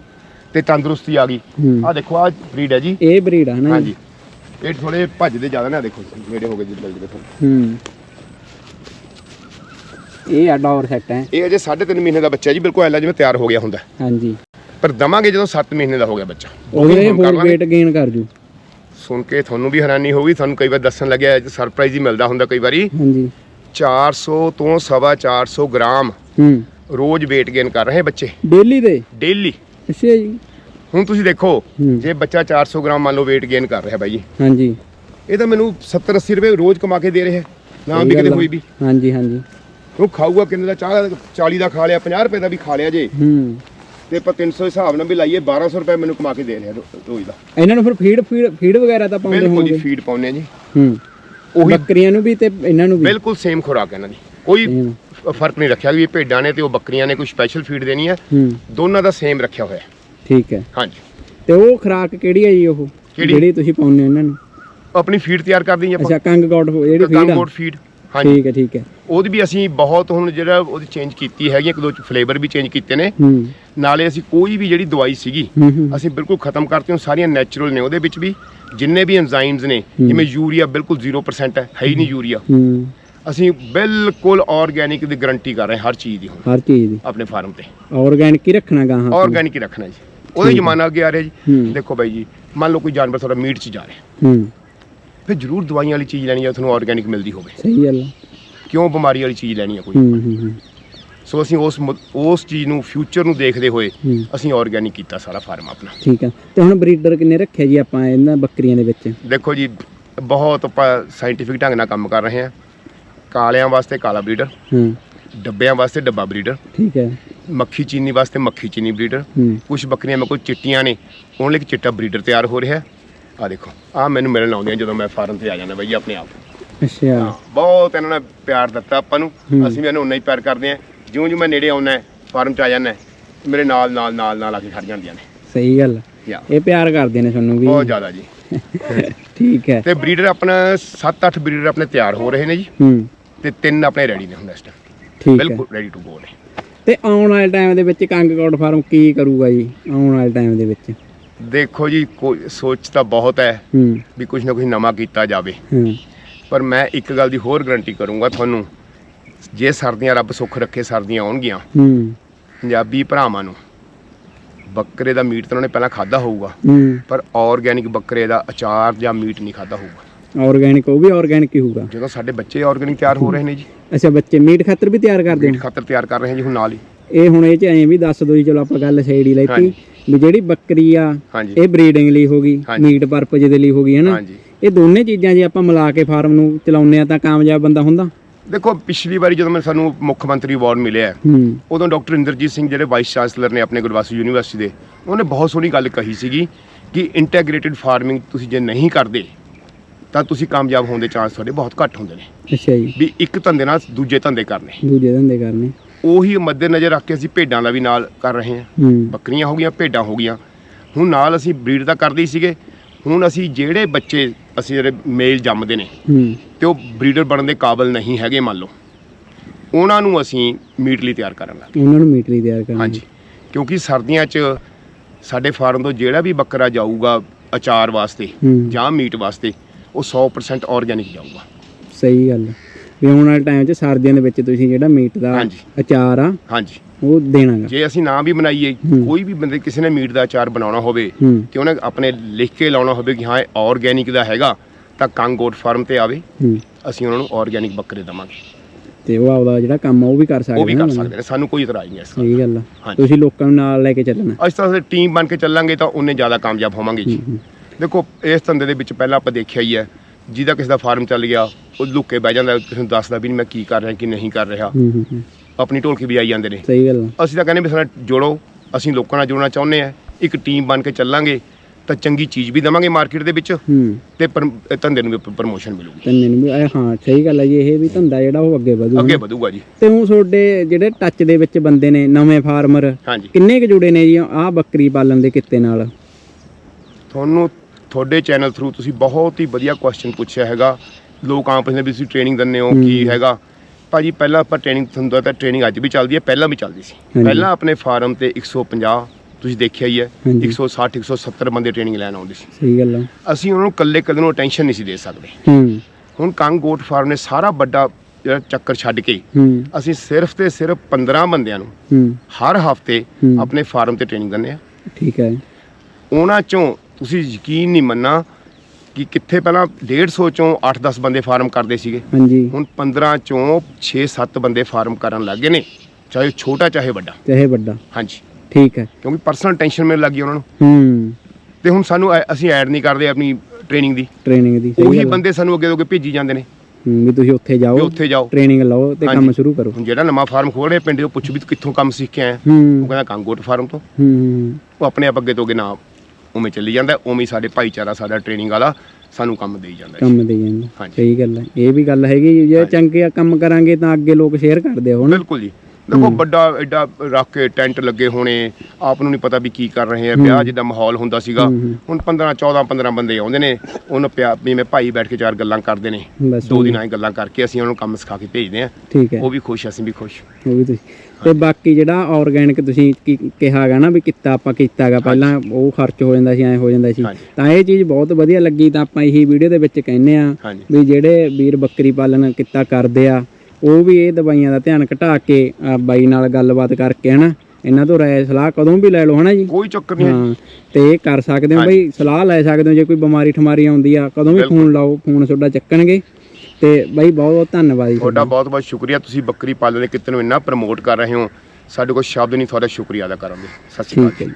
A: ਤੇ ਤੰਦਰੁਸਤੀ ਆ ਗਈ।
B: ਹੂੰ।
A: ਆ ਦੇਖੋ ਆ ਬਰੀਡ ਹੈ ਜੀ।
B: ਇਹ ਬਰੀਡ ਆ ਨਾ ਜੀ?
A: ਹਾਂਜੀ। ਇਹ ਥੋੜੇ ਭੱਜਦੇ ਜ਼ਿਆਦਾ ਨੇ ਆਹ ਦੇਖੋ ਨੇੜੇ ਹੋ ਗਏ ਜੀ ਗਏ
B: ਹੂੰ। ਇਹ ਆ ਡੋਰ ਸੈੱਟ ਹੈ।
A: ਇਹ ਅਜੇ 3.5 ਮਹੀਨੇ ਦਾ ਬੱਚਾ ਜੀ ਬਿਲਕੁਲ ਐਲਾ ਜਿਵੇਂ ਤਿਆਰ ਹੋ ਗਿਆ ਹੁੰਦਾ।
B: ਹਾਂਜੀ।
A: ਪਰ ਦਵਾਂਗੇ ਜਦੋਂ 7 ਮਹੀਨੇ ਦਾ ਹੋ ਗਿਆ ਬੱਚਾ।
B: ਉਹਦੇ ਹੋਰ weight gain ਕਰ ਜੂ।
A: ਸੁਣ ਕੇ ਤੁਹਾਨੂੰ ਵੀ ਹੈਰਾਨੀ ਹੋਊਗੀ ਤੁਹਾਨੂੰ ਕਈ ਵਾਰ ਦੱਸਣ ਲੱਗਿਆ ਸਰਪ੍ਰਾਈਜ਼ ਹੀ ਮਿਲਦਾ ਹੁੰਦਾ ਕਈ ਵਾਰੀ।
B: ਹਾਂਜੀ।
A: 400 ਤੋਂ ਸਵਾ 400 ਗ੍ਰਾਮ
B: ਹੂੰ।
A: ਰੋਜ਼ weight gain ਕਰ ਰਹੇ ਬੱਚੇ।
B: ਡੇਲੀ ਦੇ?
A: ਡੇਲੀ।
B: ਅੱਛਾ ਜੀ।
A: ਹੁਣ ਤੁਸੀਂ ਦੇਖੋ
B: ਹੂੰ।
A: ਜੇ ਬੱਚਾ 400 ਗ੍ਰਾਮ ਮੰਨ ਲਓ weight gain ਕਰ ਰਿਹਾ ਬਾਈ ਜੀ।
B: ਹਾਂਜੀ।
A: ਇਹ ਤਾਂ ਮੈਨੂੰ 70 80 ਰੁਪਏ ਰੋਜ਼ ਕਮਾ ਕੇ ਦੇ ਰਿਹਾ ਨਾ
B: ਸਹੀ
A: ਵੀ
B: ਗੱਲ
A: ਕਿਤੇ
B: ਆ।
A: ਹੋਈ ਵੀ।
B: ਹਾਂਜੀ ਹਾਂਜੀ।
A: ਉਹ ਖਾਊਗਾ ਕਿੰਨੇ ਦਾ? ਚਾਹ 40 ਦਾ ਖਾ ਲਿਆ 50 ਰੁਪਏ ਦਾ ਵੀ ਖਾ ਲਿਆ ਜੇ।
B: ਹੂੰ।
A: ਤੇ ਆਪਾਂ 300 ਹਿਸਾਬ ਨਾਲ ਵੀ ਲਾਈਏ 1200 ਰੁਪਏ ਮੈਨੂੰ ਕਮਾ ਕੇ ਦੇ ਰਿਹਾ ਰੋ- ਰੋਜ਼ ਦਾ।
B: ਇਹਨਾਂ ਨੂੰ ਫਿਰ ਫੀਡ ਫੀਡ ਫੀਡ ਵਗੈਰਾ ਤਾਂ ਪਾਉਂਦੇ
A: ਬਿਲਕੁਲ ਜੀ
B: ਹੋਣਗੇ?
A: ਫੀਡ ਪਾਉਂਦੇ ਆ ਜੀ।
B: ਹੂੰ।
A: ਉਹੀ
B: ਬੱਕਰੀਆਂ ਨੂੰ ਵੀ ਤੇ ਇਹਨਾਂ ਨੂੰ ਵੀ?
A: ਬਿਲਕੁਲ ਸੇਮ ਖੁਰਾਕ ਹੈ ਇਹਨਾਂ ਦੀ। ਕੋਈ। ਫ਼ਰਕ ਨਹੀਂ ਰੱਖਿਆ ਵੀ ਇਹ ਭੇਡਾਂ ਨੇ ਤੇ ਉਹ ਬੱਕਰੀਆਂ ਨੇ ਕੋਈ ਸਪੈਸ਼ਲ ਫੀਡ ਦੇਣੀ ਹੈ।
B: ਹੂੰ।
A: ਦੋਨਾਂ ਦਾ ਸੇਮ ਰੱਖਿਆ ਹੋਇਆ ਹੈ।
B: ਠੀਕ ਹੈ।
A: ਹਾਂਜੀ।
B: ਤੇ ਉਹ ਖੁਰਾਕ ਕਿਹੜੀ ਹੈ ਜੀ ਉਹ?
A: ਕਿਹੜੀ?
B: ਜਿਹੜੀ ਤੁਸੀਂ ਪਾਉਂਦੇ ਹੋ ਇਹਨਾਂ ਨੂੰ?
A: ਆਪਣੀ ਫੀਡ ਤਿਆਰ ਕਰਦੇ ਹਾਂ
B: ਅੱਛਾ ਕੰਗ ਗੌਡ ਜਿਹੜੀ ਫੀਡ ਆ।
A: ਕੰਗੋਟ ਫੀਡ ਹਾਂਜੀ।
B: ਠੀਕ ਹੈ ਠੀਕ ਹੈ।
A: ਉਹਦੀ ਵੀ ਅਸੀਂ ਬਹੁਤ ਹੁਣ ਜਿਹੜਾ ਉਹਦੀ ਚੇਂਜ ਕੀਤੀ ਹੈਗੀ ਇੱਕ ਦੋ ਫਲੇਵਰ ਵੀ ਚੇਂਜ ਕੀਤੇ ਨੇ।
B: ਹੂੰ।
A: ਨਾਲੇ ਅਸੀਂ ਕੋਈ ਵੀ ਜਿਹੜੀ ਦਵਾਈ ਸੀਗੀ
B: ਹੂੰ ਹੂੰ।
A: ਅਸੀਂ ਬਿਲਕੁਲ ਖਤਮ ਕਰਤੀ ਹਾਂ ਸਾਰੀਆਂ ਨੈਚੁਰਲ ਨੇ ਉਹਦੇ ਵਿੱਚ ਵੀ ਜਿੰਨੇ ਵੀ ਐਂਜ਼ਾਈਮਸ ਨੇ ਜਿਵੇਂ ਯੂਰੀਆ ਬਿਲਕੁਲ 0% ਹੈ ਹੈ ਹੀ ਨਹੀਂ ਯੂਰੀਆ।
B: ਹੂੰ।
A: ਅਸੀਂ ਬਿਲਕੁਲ ਆਰਗੈਨਿਕ ਦੀ ਗਾਰੰਟੀ ਕਰ ਰਹੇ ਹਾਂ ਹਰ ਚੀਜ਼ ਦੀ ਹੁਣ
B: ਹਰ ਚੀਜ਼ ਦੀ।
A: ਆਪਣੇ ਫਾਰਮ ਤੇ।
B: ਆਰਗੈਨਿਕ ਹੀ ਰੱਖਣਾ ਗਾ ਹਾਂ
A: ਆਰਗੈਨਿਕ ਹੀ ਰੱਖਣਾ ਜੀ। ਉਹਦੇ ਜ਼ਮਾਨਾ ਅੱਗੇ ਆ ਰਿਹਾ ਜੀ। ਦੇਖੋ ਬਾਈ ਜੀ ਮੰਨ ਲਓ ਕੋਈ ਜਾਨਵਰ ਤੁਹਾਡਾ ਮੀਟ 'ਚ ਜਾ ਰਿਹਾ।
B: ਹੂੰ।
A: ਫਿਰ ਜ਼ਰੂਰ ਦਵਾਈਆਂ ਵਾਲੀ ਚੀਜ਼ ਲੈਣੀ ਹੈ ਤੁਹਾਨੂੰ ਆਰਗੈਨਿਕ ਮਿਲਦੀ ਹੋਵੇ।
B: ਸਹੀ ਗੱਲ ਆ।
A: ਕਿਉਂ ਬਿਮਾਰੀ ਵਾਲੀ ਚੀਜ਼ ਲੈਣੀ ਹੈ ਕੋਈ?
B: ਹੂੰ ਹੂੰ ਹੂੰ।
A: ਸੋ ਅਸੀਂ ਉਸ ਉਸ ਚੀਜ਼ ਨੂੰ ਫਿਊਚਰ ਨੂੰ ਦੇਖਦੇ ਹੋਏ ਅਸੀਂ ਆਰਗੈਨਿਕ ਕੀਤਾ ਸਾਰਾ ਫਾਰਮ ਆਪਣਾ।
B: ਠੀਕ ਆ। ਤੇ ਹੁਣ ਬਰੀਡਰ ਕਿੰਨੇ ਰੱਖਿਆ ਜੀ ਆਪਾਂ ਇਹਨਾਂ ਬੱਕਰੀਆਂ ਦੇ ਵਿੱਚ?
A: ਦੇਖੋ ਜੀ ਬਹੁਤ ਆਪਾਂ ਸਾਇੰਟੀਫਿਕ ਢੰਗ ਨਾਲ ਕੰਮ ਕਰ ਰਹੇ ਹਾਂ। ਕਾਲਿਆਂ ਵਾਸਤੇ ਕਾਲਾ ਬਰੀਡਰ
B: ਹਾਂ।
A: ਡੱਬਿਆਂ ਵਾਸਤੇ ਡੱਬਾ ਬਰੀਡਰ
B: ਠੀਕ ਹੈ।
A: ਮੱਖੀ ਚੀਨੀ ਵਾਸਤੇ ਮੱਖੀ ਚੀਨੀ ਬਰੀਡਰ
B: ਹੂੰ।
A: ਕੁਝ ਬੱਕਰੀਆਂ ਮੇਰੇ ਕੋਲ ਚਿੱਟੀਆਂ ਨੇ ਉਹਨਾਂ ਲਈ ਇੱਕ ਚਿੱਟਾ ਬਰੀਡਰ ਤਿਆਰ ਹੋ ਰਿਹਾ ਆ ਦੇਖੋ ਆ ਮੈਨੂੰ ਮਿਲਣ ਆਉਂਦੀਆਂ ਜਦੋਂ ਮੈਂ ਫਾਰਮ ਤੇ ਆ ਜਾਂਦਾ ਬਾਈ ਆਪਣੇ ਆਪ।
B: ਅੱਛਾ।
A: ਬਹੁਤ ਇਹਨਾਂ ਨੇ ਪਿਆਰ ਦਿੱਤਾ ਆਪਾਂ ਨੂੰ।
B: ਹੂੰ।
A: ਅਸੀਂ ਵੀ ਇਹਨੂੰ ਉਨਾ ਹੀ ਪਿਆਰ ਕਰਦੇ ਹਾਂ। ਜਿਉਂ ਜਿਉਂ ਮੈਂ ਨੇੜੇ ਆਉਣਾ ਫਾਰਮ 'ਚ ਆ ਜਾਂਦਾ ਮੇਰੇ ਨਾਲ ਨਾਲ ਨਾਲ ਨਾਲ ਆ ਕੇ ਖੜ ਜਾਂਦੀਆਂ ਨੇ।
B: ਸਹੀ ਗੱਲ ਆ।
A: ਯਾ।
B: ਇਹ ਪਿਆਰ ਕਰਦੇ ਨੇ ਤੁਹਾਨੂੰ ਵੀ।
A: ਬਹੁਤ ਜ਼ਿਆਦਾ ਜੀ।
B: ਠੀਕ ਹੈ।
A: ਤੇ ਬਰੀਡਰ ਆਪਣਾ 7-8 ਬਰੀਡਰ ਆਪਣੇ ਤਿਆਰ ਹੋ ਰਹੇ ਨੇ ਜੀ।
B: ਹੂੰ।
A: ਤੇ ਤਿੰਨ ਆਪਣੇ ਰੈਡੀ ਨੇ ਹੁਣ ਇਸ ਟਾਈਮ
B: ਠੀਕ ਹੈ।
A: ਬਿਲਕੁਲ ਰੈਡੀ ਟੂ ਗੋ ਨੇ।
B: ਤੇ ਆਉਣ ਵਾਲੇ ਟਾਈਮ ਦੇ ਵਿੱਚ ਕੰਗਕੌਟ ਫਾਰਮ ਕੀ ਕਰੂਗਾ ਜੀ ਆਉਣ ਵਾਲੇ ਟਾਈਮ ਦੇ ਵਿੱਚ?
A: ਦੇਖੋ ਜੀ ਕੋਈ ਸੋਚ ਤਾਂ ਬਹੁਤ ਹੈ
B: ਹੂੰ।
A: ਵੀ ਕੁਝ ਨਾ ਕੁਝ ਨਵਾਂ ਕੀਤਾ ਜਾਵੇ।
B: ਹਾਂ।
A: ਪਰ ਮੈਂ ਇੱਕ ਗੱਲ ਦੀ ਹੋਰ ਗਾਰੰਟੀ ਕਰੂੰਗਾ ਤੁਹਾਨੂੰ ਜੇ ਸਰਦੀਆਂ ਰੱਬ ਸੁੱਖ ਰੱਖੇ ਸਰਦੀਆਂ ਆਉਣਗੀਆਂ।
B: ਹੂੰ।
A: ਪੰਜਾਬੀ ਭਰਾਵਾਂ ਨੂੰ ਬੱਕਰੇ ਦਾ ਮੀਟ ਤਾਂ ਉਹਨਾਂ ਨੇ ਪਹਿਲਾਂ ਖਾਦਾ ਹੋਊਗਾ
B: ਹੂੰ।
A: ਪਰ ਆਰਗੈਨਿਕ ਬੱਕਰੇ ਦਾ ਅਚਾਰ ਜਾਂ ਮੀਟ ਨਹੀਂ ਖਾਦਾ ਹੋਊਗਾ।
B: ਆਰਗੈਨਿਕ ਉਹ ਵੀ ਆਰਗੈਨਿਕ ਹੀ ਹੋਊਗਾ।
A: ਜਦੋਂ ਸਾਡੇ ਬੱਚੇ ਆਰਗੈਨਿਕ ਤਿਆਰ ਹੋ ਰਹੇ ਨੇ ਜੀ।
B: ਅੱਛਾ ਬੱਚੇ ਮੀਟ ਖਾਤਰ ਵੀ ਤਿਆਰ ਕਰਦੇ
A: ਮੀਟ
B: ਹੋ?
A: ਖਾਤਰ ਤਿਆਰ ਕਰ ਰਹੇ ਹਾਂ ਜੀ ਹੁਣ ਨਾਲ ਹੀ।
B: ਇਹ ਹੁਣ ਇਹ ਚ ਐਂ ਵੀ ਦੱਸ ਦੋ ਜੀ ਚਲੋ ਆਪਾਂ ਗੱਲ ਛੇੜੀ ਲੈਤੀ। ਵੀ ਜਿਹੜੀ ਬੱਕਰੀ ਆ ਇਹ ਬਰੀਡਿੰਗ ਲਈ ਹੋ ਗਈ
A: ਹਾਂਜੀ।
B: ਮੀਟ ਪਰਪਸ ਦੇ ਲਈ ਹੋ ਗਈ ਹੈ ਨਾ ਇਹ ਦੋਨੇ ਚੀਜ਼ਾਂ ਜੇ ਆਪਾਂ ਮਿਲਾ ਕੇ ਫਾਰਮ ਨੂੰ ਚਲਾਉਂਦੇ ਆ ਤਾਂ ਕਾਮਯਾਬ ਬੰਦਾ ਹੁੰਦਾ?
A: ਦੇਖੋ ਪਿਛਲੀ ਵਾਰੀ ਜਦੋਂ ਮੈਂ ਸਾਨੂੰ ਮੁੱਖ ਮੰਤਰੀ ਅਵਾਰਡ ਮਿਲਿਆ ਉਦੋਂ ਡਾਕਟਰ ਇੰਦਰਜੀਤ ਸਿੰਘ ਜਿਹੜੇ ਵਾਈਸ ਚਾਂਸਲਰ ਨੇ ਆਪਣੇ ਗੁਰਵਾਸੀ ਯੂਨੀਵਰਸਿਟੀ ਦੇ ਉਹਨੇ ਬਹੁਤ ਸੋਹਣੀ ਗੱਲ ਕਹੀ ਸੀਗੀ ਕਿ ਇੰਟੈਗ੍ਰੇਟਿਡ ਫਾਰਮਿੰਗ ਤੁਸੀਂ ਜੇ ਨਹੀਂ ਕਰਦੇ ਤਾਂ ਤੁਸੀਂ ਕਾਮਯਾਬ ਹੋਣ ਦੇ ਚਾਂਸ ਤੁਹਾਡੇ ਬਹੁਤ ਘੱਟ ਹੁੰਦੇ ਨੇ।
B: ਅੱਛਾ ਜੀ।
A: ਵੀ ਇੱਕ ਧੰਦੇ ਨਾਲ ਦੂਜੇ ਧੰਦੇ ਕਰਨੇ।
B: ਦੂਜੇ ਧੰਦੇ ਕਰਨੇ।
A: ਉਹੀ ਮੱਦੇ ਨਜ਼ਰ ਰੱਖ ਕੇ ਅਸੀਂ ਭੇਡਾਂ ਦਾ ਵੀ ਨਾਲ ਕਰ ਰਹੇ ਹਾਂ। ਬੱਕਰੀਆਂ ਹੋ ਗਈਆਂ ਭੇਡਾਂ ਹੋ ਗਈਆਂ। ਹੁਣ ਨਾਲ ਅਸੀਂ ਬਰੀਡ ਤਾਂ ਕਰਦੇ ਹੀ ਸੀਗੇ। ਹੁਣ ਅਸੀਂ ਜਿਹੜੇ ਬੱਚੇ ਅਸੀਂ ਜਿਹੜੇ ਮੇਲ ਜੰਮਦੇ ਨੇ ਤੇ ਉਹ ਬਰੀਡਰ ਬਣਨ ਦੇ ਕਾਬਿਲ ਨਹੀਂ ਹੈਗੇ ਮੰਨ ਲਓ। ਉਹਨਾਂ ਨੂੰ ਅਸੀਂ ਮੀਟ ਲਈ ਤਿਆਰ ਕਰਨ ਲੱਗੇ
B: ਉਹਨਾਂ ਨੂੰ ਮੀਟ ਲਈ ਤਿਆਰ ਕਰਨਾ
A: ਹਾਂਜੀ। ਕਿਉਂਕਿ ਸਰਦੀਆਂ 'ਚ ਸਾਡੇ ਫਾਰਮ ਤੋਂ ਜਿਹੜਾ ਵੀ ਬੱਕਰਾ ਜਾਊਗਾ ਅਚਾਰ ਵਾਸਤੇ ਜਾਂ ਮੀਟ ਵਾਸਤੇ ਉਹ 100% ਆਰਗੈਨਿਕ ਜਾਊਗਾ
B: ਸਹੀ ਗੱਲ ਆ। ਵੀ ਆਉਣ ਵਾਲੇ ਟਾਈਮ 'ਚ ਸਰਦੀਆਂ ਦੇ ਵਿੱਚ ਤੁਸੀਂ ਜਿਹੜਾ ਮੀਟ ਦਾ
A: ਹਾਂਜੀ।
B: ਅਚਾਰ ਆ
A: ਹਾਂਜੀ।
B: ਉਹ ਦੇਣਾਗਾ।
A: ਜੇ ਅਸੀਂ ਨਾ ਵੀ ਬਣਾਈਏ
B: ਹੂੰ।
A: ਕੋਈ ਵੀ ਬੰਦੇ ਕਿਸੇ ਨੇ ਮੀਟ ਦਾ ਅਚਾਰ ਬਣਾਉਣਾ ਹੋਵੇ
B: ਹੂੰ।
A: ਤੇ ਉਹਨੇ ਆਪਣੇ ਲਿਖ ਕੇ ਲਾਉਣਾ ਹੋਵੇ ਕਿ ਹਾਂ ਇਹ ਆਰਗੈਨਿਕ ਦਾ ਹੈਗਾ ਤਾਂ ਕੰਗੋਟ ਫਾਰਮ ਤੇ ਆਵੇ।
B: ਹੂੰ।
A: ਅਸੀਂ ਉਹਨਾਂ ਨੂੰ ਆਰਗੈਨਿਕ ਬੱਕਰੇ ਦਵਾਂਗੇ।
B: ਤੇ ਉਹ ਆਪਦਾ ਜਿਹੜਾ ਕੰਮ ਆ ਉਹ ਵੀ ਕਰ ਸਕਦੇ
A: ਉਹ ਵੀ
B: ਨਾ
A: ਕਰ
B: ਬੰਦਾ।
A: ਸਕਦੇ ਨੇ। ਸਾਨੂੰ ਕੋਈ ਇਤਰਾਜ਼ ਨਹੀਂ ਇਸ ਗੱਲ
B: ਸਹੀ ਗੱਲ ਆ।
A: ਹਾਂਜੀ।
B: ਤੁਸੀਂ ਲੋਕਾਂ ਨੂੰ ਨਾਲ ਲੈ ਕੇ ਚੱਲਣਾ।
A: ਅਸੀਂ ਤਾਂ ਟੀਮ ਬਣ ਕੇ ਚੱਲਾਂਗੇ ਤਾਂ ਉਹਨੇ ਜ਼ਿਆਦਾ ਕਾਮਯਾਬ ਹੋਵਾਂਗੇ ਜੀ।
B: ਹੂੰ,
A: ਦੇਖੋ ਇਸ ਧੰਦੇ ਦੇ ਵਿੱਚ ਪਹਿਲਾਂ ਆਪਾਂ ਦੇਖਿਆ ਹੀ ਹੈ ਜਿਹਦਾ ਕਿਸੇ ਦਾ ਫਾਰਮ ਚੱਲ ਗਿਆ ਉਹ ਲੁੱਕੇ ਬਹਿ ਜਾਂਦਾ ਕਿਸੇ ਨੂੰ ਦੱਸਦਾ ਵੀ ਨਹੀਂ ਮੈਂ ਕੀ ਕਰ ਰਿਹਾ ਕੀ ਨਹੀਂ ਕਰ ਰਿਹਾ।
B: ਹੂੰ ਹੂੰ ਹੂੰ।
A: ਆਪਣੀ ਢੋਲਕੀ ਵੀ ਆਈ ਜਾਂਦੇ ਨੇ।
B: ਸਹੀ ਗੱਲ ਆ।
A: ਅਸੀਂ ਤਾਂ ਕਹਿੰਦੇ ਵੀ ਸਾਡਾ ਜੋੜੋ ਅਸੀਂ ਲੋਕਾਂ ਨਾਲ ਜੁੜਨਾ ਚਾਹੁੰਦੇ ਆ ਇੱਕ ਟੀਮ ਬਣ ਕੇ ਚੱਲਾਂਗੇ ਤਾਂ ਚੰਗੀ ਚੀਜ਼ ਵੀ ਦੇਵਾਂਗੇ ਮਾਰਕੀਟ ਦੇ ਵਿੱਚ
B: ਹੂੰ।
A: ਤੇ ਧੰਦੇ ਨੂੰ ਵੀ ਪ੍ਰਮੋਸ਼ਨ ਮਿਲੂਗੀ।
B: ਤੰਨੇ ਨੂੰ ਵੀ ਇਹ ਹਾਂ ਸਹੀ ਗੱਲ ਆ ਜੀ ਇਹ ਵੀ ਧੰਦਾ ਜਿਹੜਾ ਉਹ ਅੱਗੇ ਵਧੂ
A: ਅੱਗੇ ਵਧੂਗਾ ਜੀ।
B: ਤੇ ਉਹ ਤੁਹਾਡੇ ਜਿਹੜੇ ਟੱਚ ਦੇ ਵਿੱਚ ਬੰਦੇ ਨੇ ਨਵੇਂ ਫਾਰਮਰ
A: ਹਾਂਜੀ।
B: ਕਿੰਨੇ ਕੁ ਜੁੜੇ ਨੇ ਜੀ ਆਹ ਬੱਕਰੀ ਪਾਲਣ ਦੇ ਕਿੱਤੇ ਨਾਲ?
A: ਤੁਹਾਨੂੰ ਤੁਹਾਡੇ ਚੈਨਲ ਥਰੂ ਤੁਸੀਂ ਬਹੁਤ ਹੀ ਵਧੀਆ ਕੁਐਸਚਨ ਪੁੱਛਿਆ ਹੈਗਾ। ਲੋਕ ਆਮ ਪੁੱਛਦੇ ਵੀ ਤੁਸੀਂ ਟ੍ਰੇਨਿੰਗ ਦਿੰਦੇ ਹੋ ਕੀ ਹੈਗਾ? ਭਾਜੀ ਪਹਿਲਾਂ ਆਪਾਂ ਟ੍ਰੇਨਿੰਗ ਤੁਹਾਨੂੰ ਤਾਂ ਟ੍ਰੇਨਿੰਗ ਅੱਜ ਵੀ ਚੱਲਦੀ ਹੈ ਪਹਿਲਾਂ ਵੀ ਚੱਲਦੀ ਸੀ। ਪਹਿਲਾਂ ਆਪਣੇ ਫਾਰਮ ਤੇ 150 ਤੁਸੀਂ ਦੇਖਿਆ ਹੀ ਹੈ
B: ਹਾਂਜੀ।
A: 160 170 ਬੰਦੇ ਟ੍ਰੇਨਿੰਗ ਲੈਣ ਆਉਂਦੇ ਸੀ।
B: ਸਹੀ ਗੱਲ ਆ।
A: ਅਸੀਂ ਉਹਨਾਂ ਨੂੰ ਇਕੱਲੇ ਇਕੱਲੇ ਨੂੰ ਅਟੈਂਸ਼ਨ ਨਹੀਂ ਸੀ ਦੇ ਸਕਦੇ।
B: ਹੂੰ।
A: ਹੁਣ ਕੰਗ ਗੋਟ ਫਾਰਮ ਨੇ ਸਾਰਾ ਵੱਡਾ ਜਿਹੜਾ ਚੱਕਰ ਛੱਡ ਕੇ
B: ਹੂੰ।
A: ਅਸੀਂ ਸਿਰਫ ਤੇ ਸਿਰਫ 15 ਬੰਦਿਆਂ ਨੂੰ
B: ਹੂੰ।
A: ਹਰ ਹਫ਼ਤੇ
B: ਹੂੰ।
A: ਆਪਣੇ ਫਾਰਮ ਤੇ ਟ੍ਰੇਨਿੰਗ ਦਿੰਦੇ ਆ
B: ਠੀਕ ਹੈ।
A: ਉਹਨਾਂ ਚੋਂ ਤੁਸੀਂ ਯਕੀਨ ਨਹੀਂ ਮੰਨਣਾ ਕਿ ਕਿੱਥੇ ਪਹਿਲਾਂ 150 ਚੋਂ 8-10 ਬੰਦੇ ਫਾਰਮ ਕਰਦੇ ਸੀਗੇ।
B: ਹਾਂਜੀ।
A: ਹੁਣ 15 ਚੋਂ 6-7 ਬੰਦੇ ਫਾਰਮ ਕਰਨ ਲੱਗੇ ਨੇ ਚਾਹੇ ਛੋਟਾ ਚਾਹੇ ਵੱਡਾ।
B: ਚਾਹੇ ਵੱਡਾ।
A: ਹਾਂਜੀ।
B: ਠੀਕ ਹੈ।
A: ਕਿਉਂਕਿ ਪਰਸਨਲ ਟੈਨਸ਼ਨ ਮੇਰੇ ਲੱਗੀ ਉਹਨਾਂ ਨੂੰ।
B: ਹੂੰ।
A: ਤੇ ਹੁਣ ਸਾਨੂੰ ਐ- ਅਸੀਂ ਐਡ ਨਹੀਂ ਕਰਦੇ ਆਪਣੀ ਟ੍ਰੇਨਿੰਗ ਦੀ।
B: ਟ੍ਰੇਨਿੰਗ ਦੀ ਸਹੀ
A: ਉਹੀ
B: ਗੱਲ।
A: ਬੰਦੇ ਸਾਨੂੰ ਅੱਗੇ ਅੱਗੇ ਭੇਜੀ ਜਾਂਦੇ ਨੇ।
B: ਹੂੰ, ਵੀ ਤੁਸੀਂ ਉੱਥੇ
A: ਵੀ
B: ਜਾਓ
A: ਉੱਥੇ ਜਾਓ।
B: ਟ੍ਰੇਨਿੰਗ ਲਓ ਤੇ ਕੰਮ
A: ਹਾਂਜੀ।
B: ਸ਼ੁਰੂ ਕਰੋ।
A: ਹੁਣ ਜਿਹੜਾ ਨਵਾਂ ਫਾਰਮ ਖੋਲ ਰਿਹਾ ਪਿੰਡ ਦੇ ਉਹ ਪੁੱਛ ਵੀ ਤੂੰ ਕਿੱਥੋਂ ਕੰਮ ਸਿੱਖ ਕੇ ਆਇਆ। ਉਹ
B: ਹੂੰ
A: ਕਹਿੰਦਾ ਕੰਗੋਟ ਫਾਰਮ ਤੋਂ।
B: ਹੂੰ।
A: ਉਹ ਆਪਣੇ ਆਪ ਅੱਗੇ ਤੋਂ ਅੱਗੇ ਨਾ ਉਵੇਂ ਚੱਲੀ ਜਾਂਦਾ ਉਵੇਂ ਹੀ ਸਾਡੇ ਭਾਈਚਾਰਾ ਸਾਡਾ ਟ੍ਰੇਨਿੰਗ ਵਾਲਾ ਸਾਨੂੰ ਕੰਮ ਦੇਈ ਜਾਂਦਾ।
B: ਕੰਮ ਦੇ ਜਾਂਦਾ।
A: ਹਾਂਜੀ।
B: ਸਹੀ ਗੱਲ ਹੈ। ਇਹ ਵੀ ਗੱਲ ਹੈਗੀ ਜੇ ਚੰਗੇ ਕੰਮ ਕਰਾਂਗੇ ਤਾਂ ਅੱਗੇ ਲੋਕ ਸ਼ੇਅਰ ਕਰਦੇ ਨਾ
A: ਬਿਲਕੁਲ ਜੀ। ਦੇਖੋ ਵੱਡਾ ਐਡਾ ਰੱਖ ਕੇ ਟੈਂਟ ਲੱਗੇ ਹੋਣੇ ਆਪ ਨੂੰ ਨਹੀਂ ਪਤਾ ਵੀ ਕੀ ਕਰ ਰਹੇ ਆ ਵਿਆਹ ਜਿੱਦਾਂ ਮਾਹੌਲ ਹੁੰਦਾ ਸੀਗਾ। ਹੁਣ 15 14 15 ਬੰਦੇ ਆਉਂਦੇ ਨੇ ਉਹਨੂੰ ਪਿਆ ਜਿਵੇਂ ਭਾਈ ਬੈਠ ਕੇ ਚਾਰ ਗੱਲਾਂ ਕਰਦੇ ਨੇ।
B: ਬਸ
A: ਦੋ ਦਿਨਾਂ ਹੀ ਗੱਲਾਂ ਕਰਕੇ ਅਸੀਂ ਉਹਨਾਂ ਨੂੰ ਕੰਮ ਸਿਖਾ ਕੇ ਭੇਜਦੇ ਆ।
B: ਠੀਕ ਹੈ।
A: ਉਹ ਵੀ ਖੁਸ਼ ਅਸੀਂ ਵੀ ਖੁਸ਼।
B: ਉਹ ਵੀ ਤੁਸੀਂ। ਤੇ ਬਾਕੀ ਜਿਹੜਾ ਆਰਗੈਨਿਕ ਤੁਸੀਂ ਕੀ ਕਿਹਾਗਾ ਨਾ ਵੀ ਕੀਤਾ ਆਪਾਂ ਕੀਤਾਗਾ ਪਹਿਲਾਂ ਉਹ ਖਰਚ ਹੋ ਜਾਂਦਾ ਸੀ ਐ ਹੋ ਜਾਂਦਾ ਸੀ।
A: ਹਾਂਜੀ।
B: ਤਾਂ ਇਹ ਚੀਜ਼ ਬਹੁਤ ਵਧੀਆ ਲੱਗੀ ਤਾਂ ਆਪਾਂ ਇਹੀ ਵੀਡੀਓ ਦੇ ਵਿੱਚ ਕਹਿੰਨੇ ਆ
A: ਹਾਂਜੀ।
B: ਵੀ ਜਿਹੜੇ ਵੀਰ ਬੱਕਰੀ ਪਾਲਣ ਕੀਤਾ ਕਰਦੇ ਆ ਉਹ ਵੀ ਇਹ ਦਵਾਈਆਂ ਦਾ ਧਿਆਨ ਘਟਾ ਕੇ ਬਾਈ ਨਾਲ ਗੱਲਬਾਤ ਕਰਕੇ ਹਨਾ ਇਹਨਾਂ ਤੋਂ ਰਾਏ ਸਲਾਹ ਕਦੋਂ ਵੀ ਲੈ ਲਓ ਹਨਾ ਜੀ?
A: ਕੋਈ ਚੱਕਰ ਨਹੀਂ। ਹੈ।
B: ਤੇ ਇਹ ਕਰ ਸਕਦੇ ਹੋ ਬਈ ਸਲਾਹ ਲੈ ਸਕਦੇ ਹੋ ਜੇ ਕੋਈ ਬਿਮਾਰੀ ਠਮਾਰੀ ਆਉਂਦੀ ਆ ਕਦੋਂ ਵੀ ਫੋਨ ਲਾਓ ਫੋਨ ਤੁਹਾਡਾ ਚੱਕਣਗੇ। ਤੇ ਬਾਈ ਬਹੁਤ ਬਹੁਤ ਧੰਨਵਾਦ ਜੀ
A: ਤੁਹਾਡਾ। ਬਹੁਤ ਬਹੁਤ ਸ਼ੁਕਰੀਆ ਤੁਸੀਂ ਬੱਕਰੀ ਪਾਲਣ ਦੇ ਕਿੱਤੇ ਨੂੰ ਇੰਨਾ ਪ੍ਰਮੋਟ ਕਰ ਰਹੇ ਹੋ। ਸਾਡੇ ਕੋਲ ਸ਼ਬਦ ਨਹੀਂ ਤੁਹਾਡਾ ਸ਼ੁਕਰੀਆ ਅਦਾ ਕਰਾਂਗੇ। ਸਤਿ ਸ਼੍ਰੀ ਅਕਾਲ
B: ਜੀ।